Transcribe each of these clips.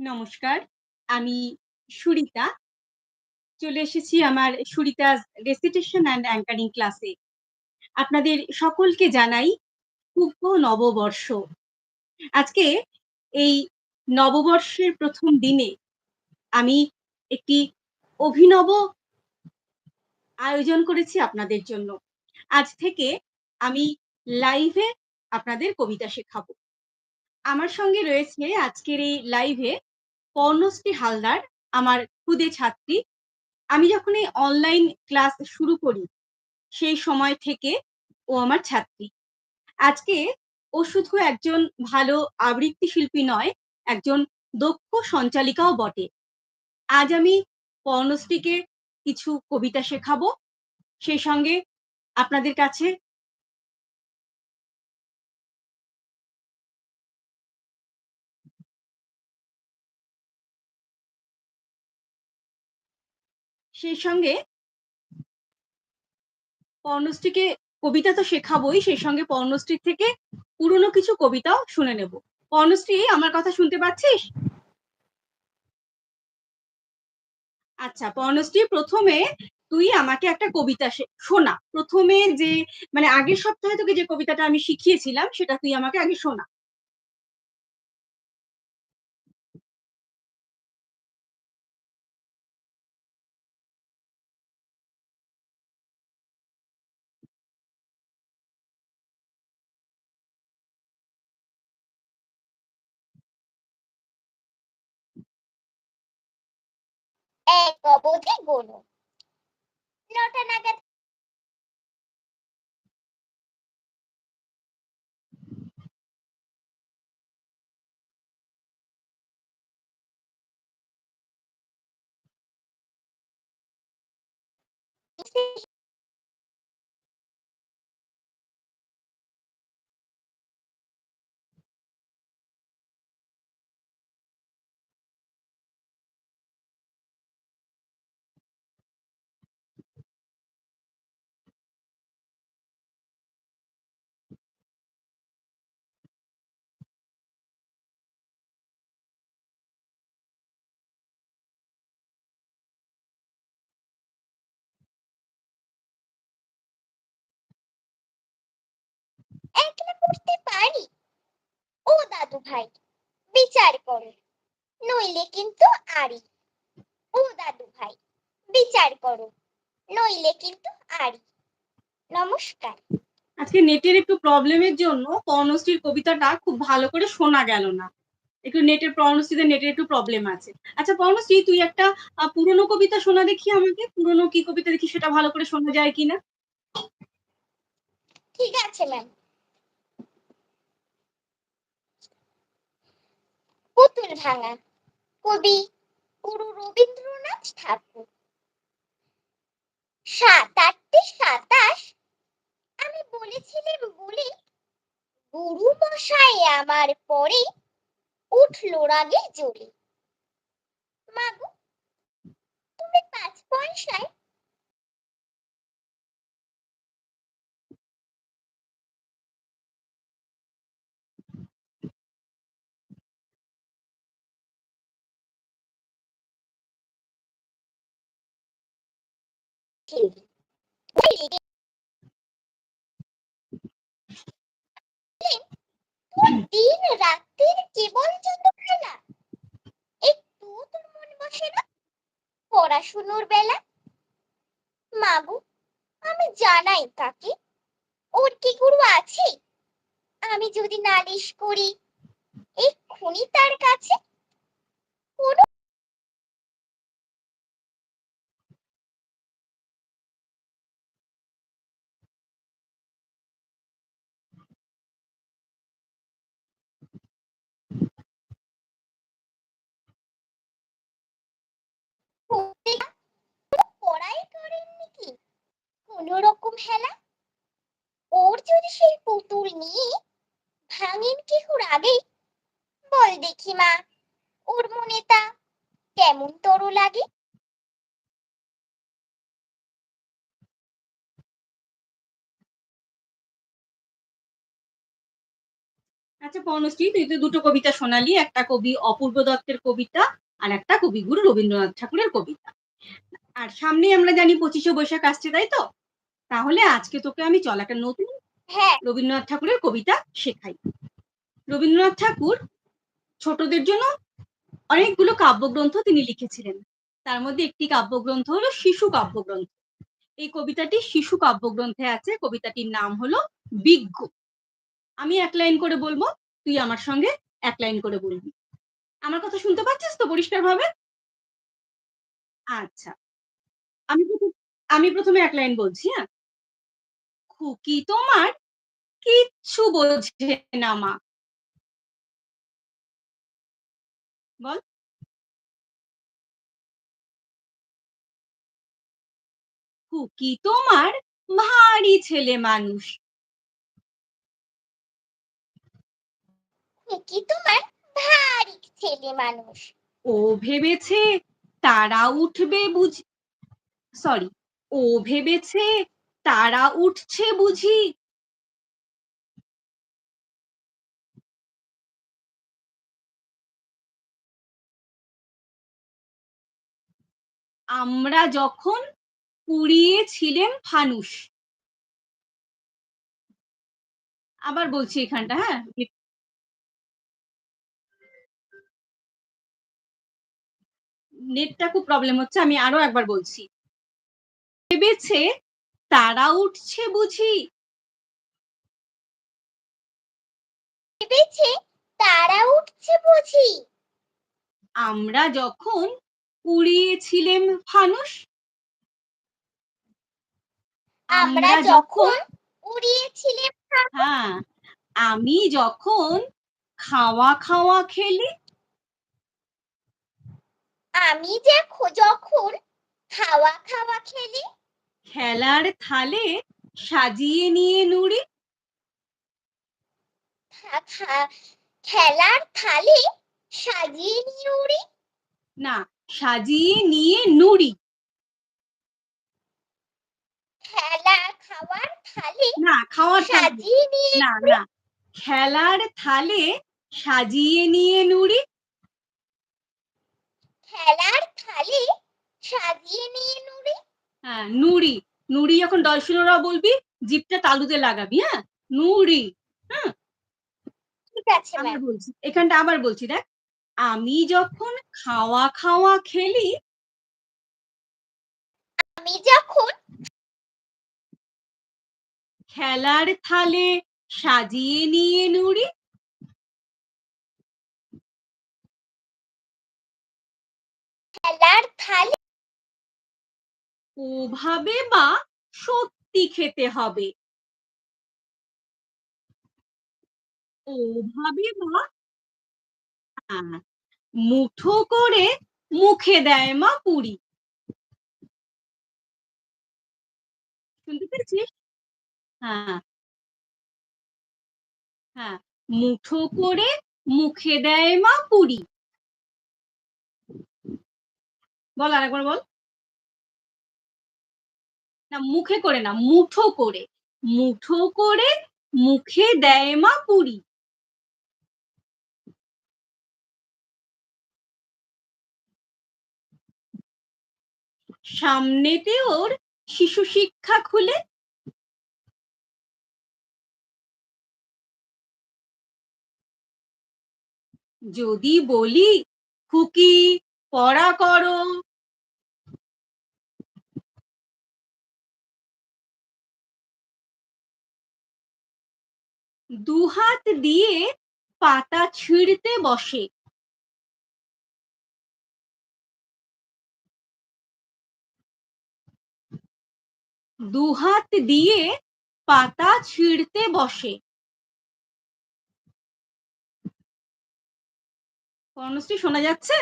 নমস্কার। আমি সুরিতা। চলে এসেছি আমার সুরিতা রেসিটেশন অ্যান্ড anchoring ক্লাসে। আপনাদের সকলকে জানাই শুভ নববর্ষ। আজকে এই নববর্ষের প্রথম দিনে আমি একটি অভিনব আয়োজন করেছি আপনাদের জন্য। আজ থেকে আমি লাইভে আপনাদের কবিতা শেখাবো। আমার সঙ্গে রয়েছে আজকের এই লাইভে পর্ণশ্রী হালদার, আমার খুদে ছাত্রী। আমি যখন এই অনলাইন ক্লাস শুরু করি, সেই সময় থেকে ও আমার ছাত্রী। আজকে ও শুধু একজন ভালো আবৃত্তি শিল্পী নয়, একজন দক্ষ সঞ্চালিকাও বটে। আজ আমি পর্ণশ্রীকে কিছু কবিতা শেখাবো। সেই সঙ্গে আপনাদের কাছে সেই সঙ্গে পর্ণশ্রীকে কবিতা তো শেখাবোই, সেই সঙ্গে পর্ণশ্রীর থেকে পুরনো কিছু কবিতাও শুনে নেব। পর্ণশ্রী আমার কথা শুনতে পাচ্ছিস? আচ্ছা পর্ণশ্রী প্রথমে তুই আমাকে একটা কবিতা শোনা। প্রথমে যে মানে আগের সপ্তাহে তোকে যে কবিতাটা আমি শিখিয়েছিলাম সেটা তুই আমাকে আগে শোনা। এক অবধি গোনো নটা নাগাদ একলা করতে পারি ও দাদু ভাই বিচার করো নইলে কিন্তু আরি ও দাদু ভাই বিচার করো নইলে কিন্তু আরি নমস্কার আজকে নেটের একটু প্রবলেমের জন্য পর্ণশ্রীর কবিতাটা খুব ভালো করে শোনা গেল না। একটু নেটের পর্ণশ্রীতে নেটের একটু প্রবলেম আছে। আচ্ছা পর্ণশ্রী তুই একটা পুরনো কবিতা শোনা দেখি আমাকে। পুরনো কি কবিতা দেখি সেটা ভালো করে শোনা যায় কিনা? ঠিক আছে ম্যাম পুতুল ভাঙা। কবি গুরু রবীন্দ্রনাথ ঠাকুর। সাত আটটি সাতাশ, আমি বলেছিলাম বলে, গুরু মশাই আমার পরে উঠল রাগে জ্বলে মাগো, তুমি পাঁচ পয়সায় পড়াশুনোর বেলা? মাগো, আমি জানাই তাকে। ওর কি গুরু আছে? আমি যদি নালিশ করি, এক্ষুনি তার কাছে কোনো পড়াই করেননি কি কোনো রকম হেলা ওর যদি সেই পুতুল নিয়ে ভাঙেন কেহুর আগেই বল দেখি মা, ওর মনে তা কেমন তর লাগে আচ্ছা পর্ণশ্রী তুই তো দুটো কবিতা শোনালি। একটা কবি অপূর্ব দত্তের কবিতা আর একটা কবিগুরু রবীন্দ্রনাথ ঠাকুরের কবিতা। আর সামনেই আমরা জানি ২৫শে বৈশাখ আসছে, তাই তো? তাহলে আজকে তোকে আমি চল একটা নতুন হ্যাঁ রবীন্দ্রনাথ ঠাকুরের কবিতা শেখাই। রবীন্দ্রনাথ ঠাকুর ছোটদের জন্য অনেকগুলো কাব্যগ্রন্থ তিনি লিখেছিলেন। তার মধ্যে একটি কাব্যগ্রন্থ হলো শিশু কাব্যগ্রন্থ। এই কবিতাটি শিশু কাব্যগ্রন্থে আছে। কবিতাটির নাম হলো 'বিজ্ঞ'। আমি এক লাইন করে বলব তুই আমার সঙ্গে এক লাইন করে বলবি। আমার কথা শুনতে পাচ্ছিস তো পরিষ্কারভাবে? আচ্ছা। আমি প্রথম আমি ১ম এ এক লাইন বলছি, হ্যাঁ? খুকি তোমার কিচ্ছু বোঝে না মা। বল। খুকি তোমার ভারী ছেলে মানুষ। খুকি তোমার ভারী ছেলে মানুষ। ও ভেবেছে তারা উঠবে বুঝি সরি, ও ভেবেছে তারা উঠছে বুঝি আমরা যখন পুড়িয়েছিলেম ফানুস। আবার বলছি এখানটা, হ্যাঁ? নেটটা খুব প্রবলেম হচ্ছে। আমি আরও একবার বলছি। ভেবেছে তারা উঠছে বুঝি ভেবেছে তারা উঠছে বুঝি। আমরা যখন পুড়িয়েছিলেম ফানুস আমরা যখন উড়িয়েছিলেম হ্যাঁ, আমি যখন খাওয়া, খাওয়া খেলি আমি দেখো যখন খাওয়া খাওয়া খেলি খেলার থালে সাজিয়ে নিয়ে নুড়ি। খেলার থালে সাজিয়ে নিয়ে উড়ি না সাজিয়ে নিয়ে নুড়ি। খেলা খাওয়ার থালে না খাওয়ার সাজিয়ে নিয়ে না না খেলার থালে সাজিয়ে নিয়ে নুড়ি। খেলার থালে সাজিয়ে নিয়ে নুড়ি? হ্যাঁ নুড়ি। নুড়ি যখন ডলফিনোরা বলবি জিপটা তালুতে লাগাবি হ্যাঁ? নুড়ি ঠিক আছে আবার বলছি এখানটা আবার বলছি দেখ। আমি যখন খাওয়া খাওয়া খেলি আমি যখন খেলার থালে সাজিয়ে নিয়ে নুড়ি খেলার থালে ওভাবে বা সত্যি খেতে হবে? ওভাবে বা হ্যাঁ, মুঠো করে মুখে দেয় মা পুরি। শুনতে পেরেছিস হ্যাঁ। হ্যাঁ মুঠো করে মুখে দেয় মা পুরি। বল আরেকবার বল। না, মুখে করে না, মুঠো করে। মুঠো করে মুখে দেয় মা পুরি। সামনেতে ওর শিশু শিক্ষা খুলে। যদি বলি, খুকি, পড়া করো। দুহাত দিয়ে পাতা ছিঁড়তে বসে। দুহাত দিয়ে পাতা ছিঁড়তে বসে। কর্ণশ্রী, শোনা যাচ্ছে?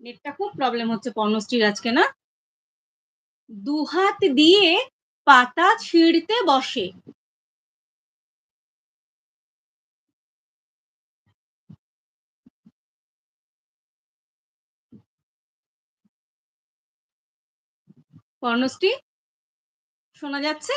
নেটটা খুব প্রবলেম হচ্ছে পর্ণশ্রীর আজকে, না? দুহাত দিয়ে পাতা ছিঁড়তে বসে। কর্ণশ্রী শোনা যাচ্ছে?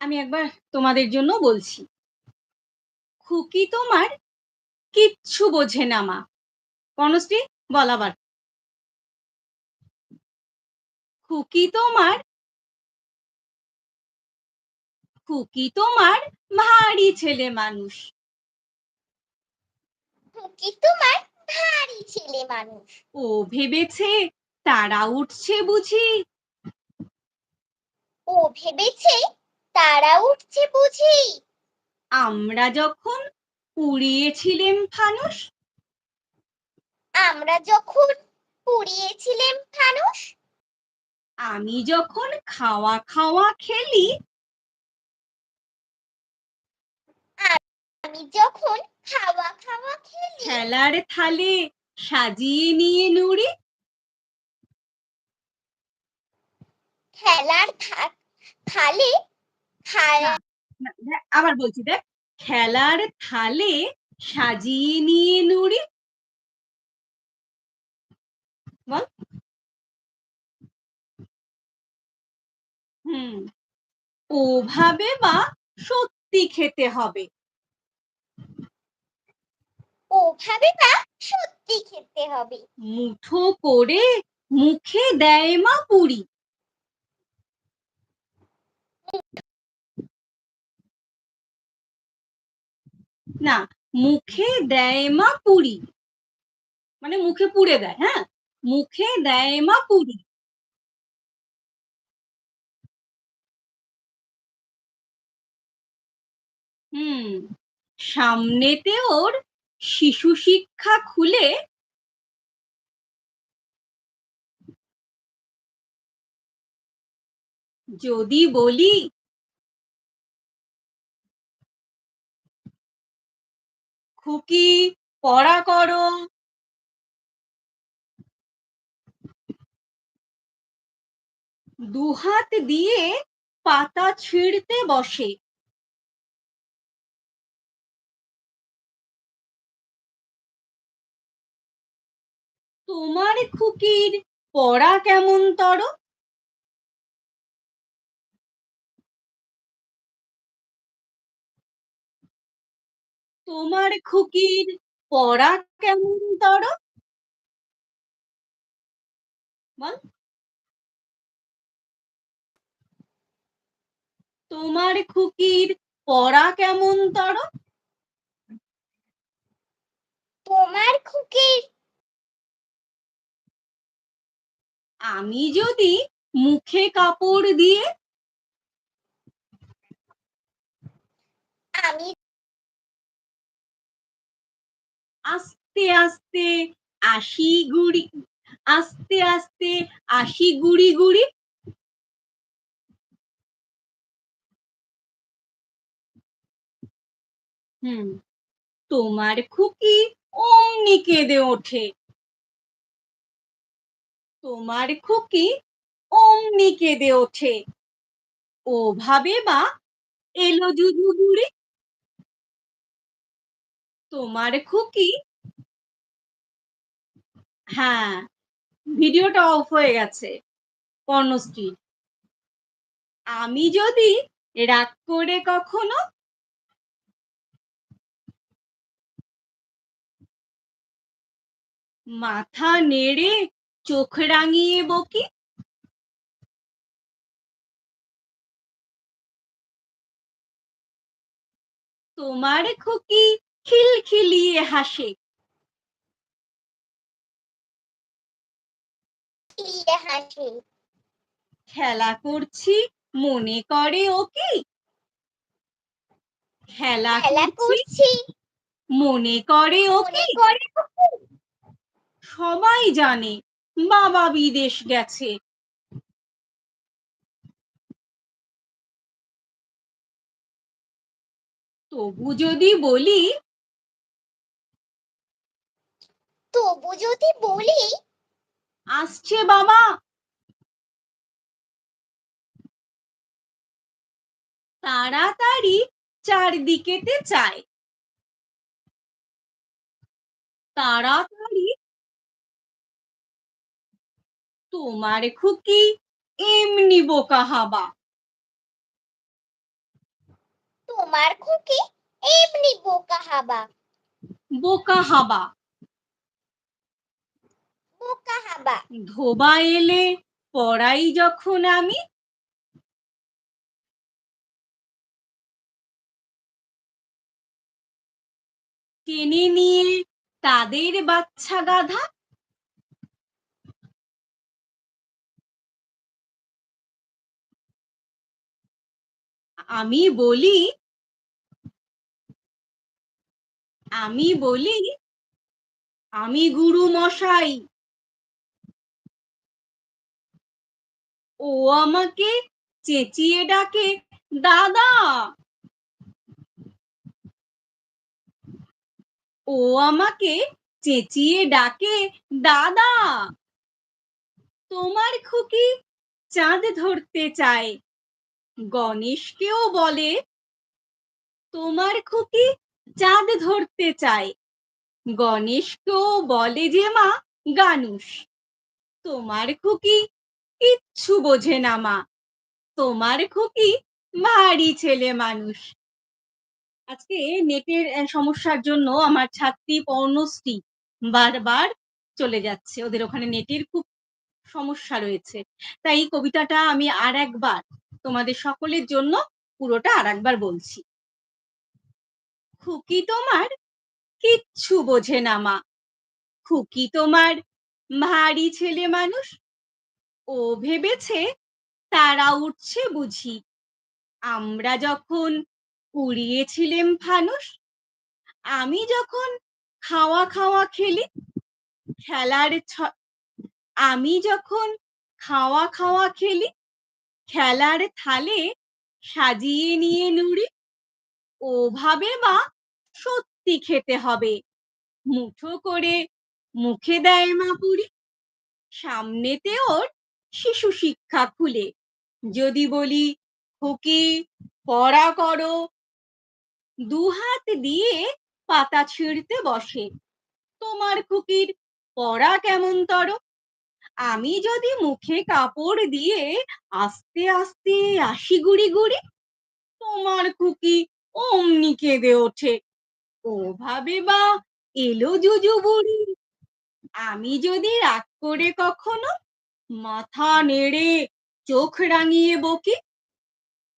আমি একবার তোমাদের জন্য বলছি। খুকি তোমার কিচ্ছু বোঝে না মা। কর্ণশ্রী বল আবার। খুকি তোমার খুকি তোমার ভারী ছেলে মানুষ। খুকি তোমার ভারী ছেলে মানুষ। ও ভেবেছে তারা উঠছে বুঝি। ও ভেবেছে তারা উঠছে বুঝি। আমরা যখন পুড়িয়েছিলেম ফানুস আমরা যখন পুড়িয়েছিলেম ফানুস আমি যখন খাওয়া খাওয়া খেলি। আমি যখন খাওয়া খাওয়া খেলি। খেলার থালে সাজিয়ে নিয়ে নুড়ি। খেলার থা- থালে আবার বলছি দেখ খেলার থালে সাজিয়ে নিয়ে নুড়ি। বল। হুম ওভাবে বা সত্যি খেতে হবে? ওভাবে না সত্যি খেতে হবে? মুঠো করে মুখে দেয় মা পুরি। না, মুখে দেয় মা পুরি। মানে মুখে পুড়ে দেয় হ্যাঁ? মুখে দেয় মা পুরি। হুম, সামনেতে ওর শিশু শিক্ষা খুলে যদি বলি খুকি পড়া করো। দুহাত দিয়ে পাতা ছিঁড়তে বসে। তোমার খুকির পড়া কেমন তর? তোমার খুকির পড়া কেমন তর বল। তোমার খুকির পড়া কেমন তর তোমার খুকির? আমি যদি মুখে কাপড় দিয়ে আমি আস্তে আস্তে আসি গুড়ি, আস্তে আস্তে আসি গুড়ি গুড়ি। হুম, তোমার খুকি অমনি কেঁদে ওঠে। তোমার খুকি অমনি কেঁদে ওঠে। ওভাবে বা এলো জুজু বুড়ি তোমার খুকি? হ্যাঁ ভিডিওটা অফ হয়ে গেছে, কর্ণশ্রী। আমি যদি রাগ করে কখনো মাথা নেড়ে চোখ রাঙিয়ে বকি? তোমার খুকি খিলখিলিয়ে হাসে। খেলা করছি মনে করে ও কি? খেলা করছি মনে করে ও কি? করে সবাই জানে বাবা বিদেশ গেছে। তবু যদি বলি তবু যদি বলি আসছে বাবা। তাড়াতাড়ি চারদিকেতে চায় তাড়াতাড়ি। তোমার খুকি এমনি বোকা হাবা। তোমার খুকি এমনি বোকা হাবা। বোকা হাবা। বোকা হাবা। ধোবা এলে পড়াই যখন আমি। টেনে নিয়ে তাদের বাচ্চা গাধা। আমি বলি আমি বলি, আমি গুরু মশাই ও আমাকে চেঁচিয়ে ডাকে, দাদা! ও আমাকে চেঁচিয়ে ডাকে, দাদা! তোমার খুকি চাঁদ ধরতে চায়। গণেশকেও বলে, তোমার খুকি চাঁদ ধরতে চায়। গণেশকেও বলে যে মা গানুষ তোমার খুকি কিচ্ছু বোঝে না, মা। তোমার খুকি ভারী ছেলে মানুষ। আজকে নেটের সমস্যার জন্য আমার ছাত্রী পর্ণশ্রী বারবার চলে যাচ্ছে। ওদের ওখানে নেটের খুব সমস্যা রয়েছে। তাই এই কবিতাটা আমি আর একবার তোমাদের সকলের জন্য পুরোটা আর একবার বলছি। খুকি তোমার কিচ্ছু বোঝে না, মা। খুকি তোমার ভারী ছেলে মানুষ ও ভেবেছে তারা উঠছে বুঝি। আমরা যখন উড়িয়েছিলেম ফানুস আমি যখন খাওয়া খাওয়া খেলি, খেলার আমি যখন খাওয়া খাওয়া খেলি, খেলার থালে সাজিয়ে নিয়ে নুড়ি, ওভাবে মা সত্যি খেতে হবে। মুঠো করে মুখে দেয় মা পুরি সামনেতে ওর শিশু শিক্ষা খুলে। যদি বলি, খুকি, পড়া করো। দুহাত দিয়ে পাতা ছিঁড়তে বসে। তোমার খুকির পড়া কেমন তর আমি যদি মুখে কাপড় দিয়ে আস্তে আস্তে আসি গুড়ি গুড়ি, তোমার খুকি অমনি কেঁদে ওঠে। ওভাবে বা এলো জুজু বুড়ি। আমি যদি রাগ করে কখনো মাথা নেড়ে চোখ রাঙিয়ে বকি,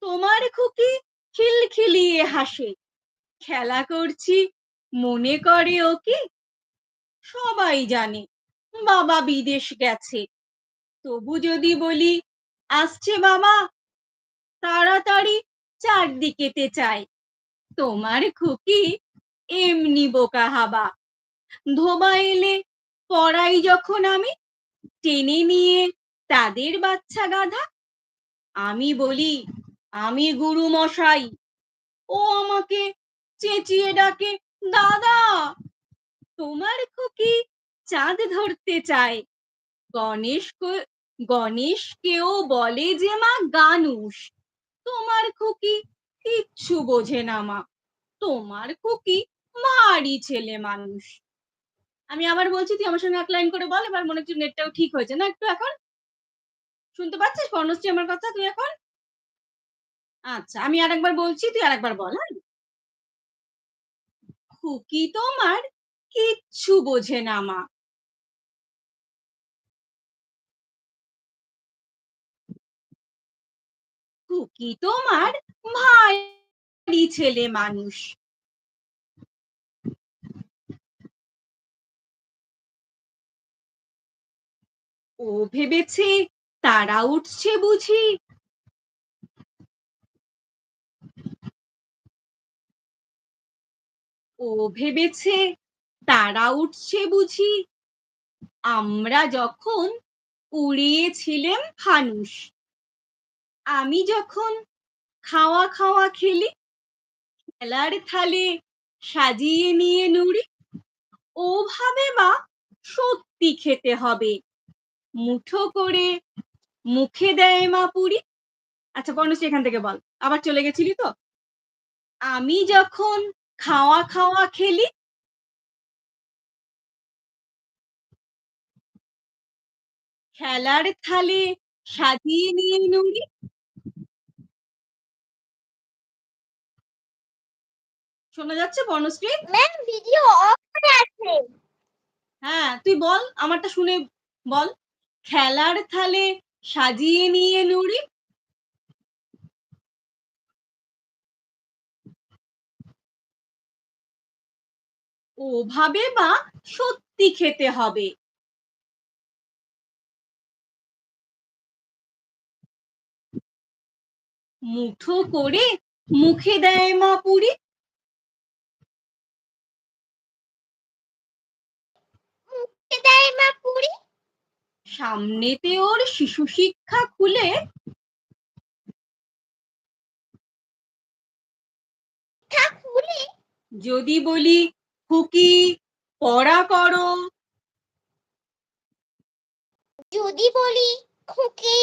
তোমার খুকি খিলখিলিয়ে হাসে, খেলা করছি মনে করে ও কি সবাই জানে বাবা বিদেশ গেছে, তবু যদি বলি, আসছে বাবা। তাড়াতাড়ি চারদিকেতে চায়, তোমার খুকি এমনি বোকা হাবা। ধোবা এলে পড়াই যখন আমি টেনে নিয়ে তাদের বাচ্চা গাধা। আমি বলি, আমি গুরু মশাই, ও আমাকে চেঁচিয়ে ডাকে, দাদা, তোমার খুকি চাঁদ ধরতে চায়। গণেশ গণেশকেও বলে যে মা গানুষ তোমার খুকি কিচ্ছু বোঝে না মা। তোমার খুকি মারি ছেলে মানুষ। আমি আবার বলছি, তুই আমার সঙ্গে এক লাইন করে বল, এবার মনে হচ্ছে নেটটাও ঠিক হয়েছে। না, একটু এখন। শুনতে পাচ্ছিস? কর্ণশ্রী আমার কথা, তুই এখন? আচ্ছা আমি আরেকবার বলছি, তুই আরেকবার বল হ্যাঁ? খুকি তোমার কিচ্ছু বোঝে না, মা। খুকি তোমার ভারী ছেলে মানুষ। ও ভেবেছে তারা উঠছে বুঝি। ও ভেবেছে তারা উঠছে বুঝি। আমরা যখন উড়িয়েছিলেম ফানুস আমি যখন খাওয়া খাওয়া খেলি খেলার থালে সাজিয়ে নিয়ে নুড়ি, ওভাবে বা সত্যি খেতে হবে। মুঠো করে মুখে দেয় মা পুরি আচ্ছা পর্ণশ্রী এখান থেকে বল আবার চলে গেছিলি তো আমি যখন খাওয়া, খাওয়া খেলি খেলার থালে সাজিয়ে নিয়ে নুড়ি শোনা যাচ্ছে বর্ণশ্রী? ম্যাম ভিডিও অফ করে আছে। হ্যাঁ, তুই বল আমারটা শুনে বল। খেলার থালে সাজিয়ে নিয়ে নুড়ি। ওভাবে বা সত্যি খেতে হবে। মুঠো করে মুখে দেয় মা পুরি। মুখে দেয় মা পুরি? সামনেতে ওর শিশু শিক্ষা খুলে। খুলে? যদি বলি খুকি পড়া করো। যদি বলি খুকি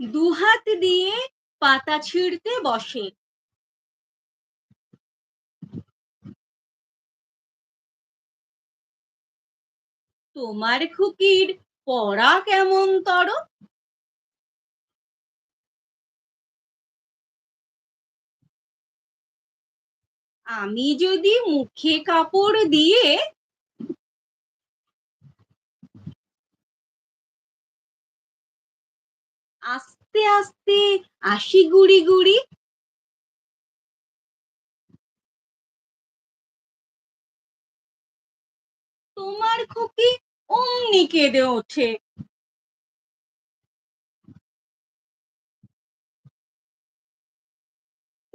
দুহাত দিয়ে পাতা ছিঁড়তে বসে। তোমার খুকির পড়া কেমন তর? আমি যদি মুখে কাপড় দিয়ে আস্তে আস্তে আসি গুড়ি গুড়ি, তোমার খুকি অমনি কেঁদে ওঠে।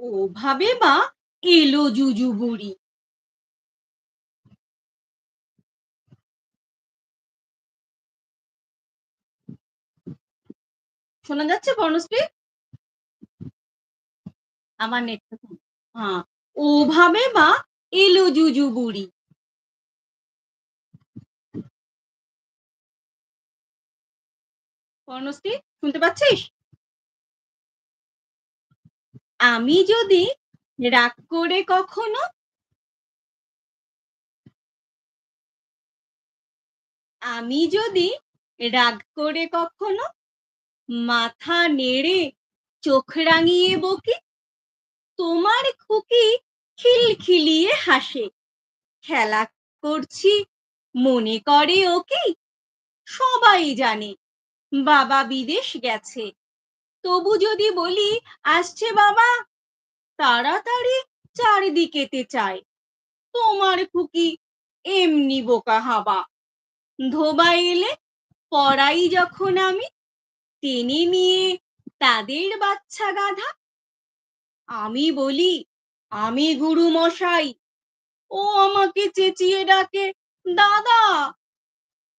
ওভাবে বা এলো জুজু বুড়ি। শোনা যাচ্ছে বর্ণশ্রী আমার নেট হ্যাঁ ওভাবে বা এলো জুজু বুড়ি। শুনতে পাচ্ছিস? আমি যদি রাগ করে কখনো আমি যদি রাগ করে কখনো মাথা নেড়ে চোখ রাঙিয়ে বকি, তোমার খুকি খিলখিলিয়ে হাসে। খেলা করছি, মনে করে ও কি? সবাই জানে বাবা বিদেশ গেছে। তবু যদি বলি, আসছে বাবা? তাড়াতাড়ি চারিদিকেতে চায়। তোমার খুকি এমনি বোকা হাবা ধোবা এলে পড়াই যখন আমি, টেনে নিয়ে তাদের বাচ্চা গাধা। আমি বলি, আমি গুরু মশাই, ও আমাকে চেঁচিয়ে ডাকে, দাদা,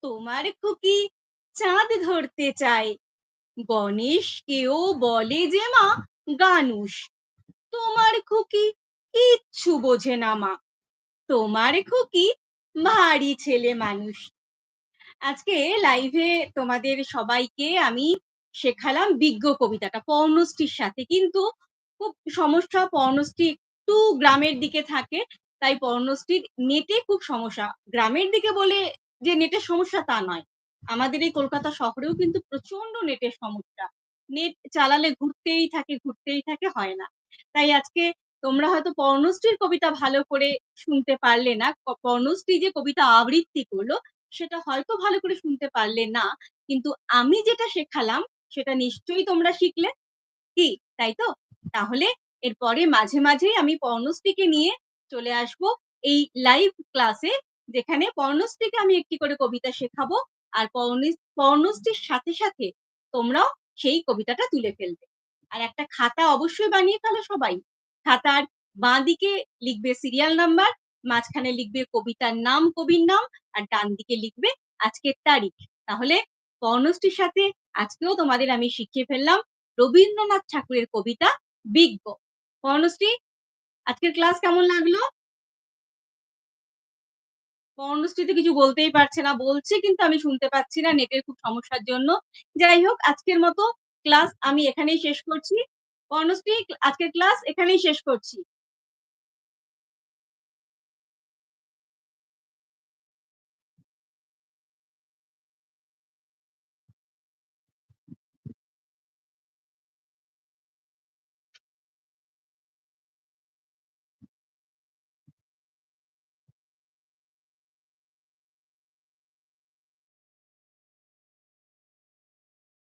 তোমার খুকি চাঁদ ধরতে চায় গণেশ কেউ বলে যে মা গানুষ তোমার খুকি কিচ্ছু বোঝে না মা। তোমার খুকি ভারী ছেলে মানুষ। আজকে লাইভে তোমাদের সবাইকে আমি শেখালাম বিজ্ঞ কবিতাটা, পর্ণশ্রীর সাথে। কিন্তু খুব সমস্যা, পর্ণশ্রী একটু গ্রামের দিকে থাকে, তাই পর্ণশ্রীর নেটে খুব সমস্যা। গ্রামের দিকে বলে যে নেটের সমস্যা তা নয়। আমাদের এই কলকাতা শহরেও কিন্তু প্রচণ্ড নেটের সমস্যা। নেট চালালে ঘুরতেই থাকে ঘুরতেই থাকে, হয় না। তাই আজকে তোমরা হয়তো পর্ণশ্রীর কবিতা ভালো করে শুনতে পারলে না। পর্ণশ্রী যে কবিতা আবৃত্তি করল, সেটা হয়তো ভালো করে শুনতে পারলে না। কিন্তু আমি যেটা শেখালাম, সেটা নিশ্চয়ই তোমরা শিখলে। কি? তাই তো? তাহলে এরপরে মাঝে মাঝেই আমি পর্ণশ্রীকে নিয়ে চলে আসব এই লাইভ ক্লাসে যেখানে পর্ণশ্রীকে আমি একটি করে কবিতা শেখাবো। আর পর্ণশ্রীর সাথে সাথে তোমরাও সেই কবিতাটা তুলে ফেলবে। আর একটা খাতা অবশ্যই বানিয়ে ফেলো সবাই। খাতার বাঁ দিকে লিখবে সিরিয়াল নাম্বার মাঝখানে লিখবে কবিতার নাম, কবির নাম, আর ডান দিকে লিখবে আজকের তারিখ। তাহলে পর্ণশ্রীর সাথে আজকেও তোমাদের আমি শিখিয়ে ফেললাম রবীন্দ্রনাথ ঠাকুরের কবিতা বিজ্ঞ। পর্ণশ্রী আজকের ক্লাস কেমন লাগল? পর্ণশ্রী তো কিছু বলতেই পারছে না, বলছে কিন্তু আমি শুনতে পাচ্ছি না নেটের খুব সমস্যার জন্য যাই হোক, আজকের মতো ক্লাস আমি এখানেই শেষ করছি কর্ণশ্রী আজকের ক্লাস এখানেই শেষ করছি।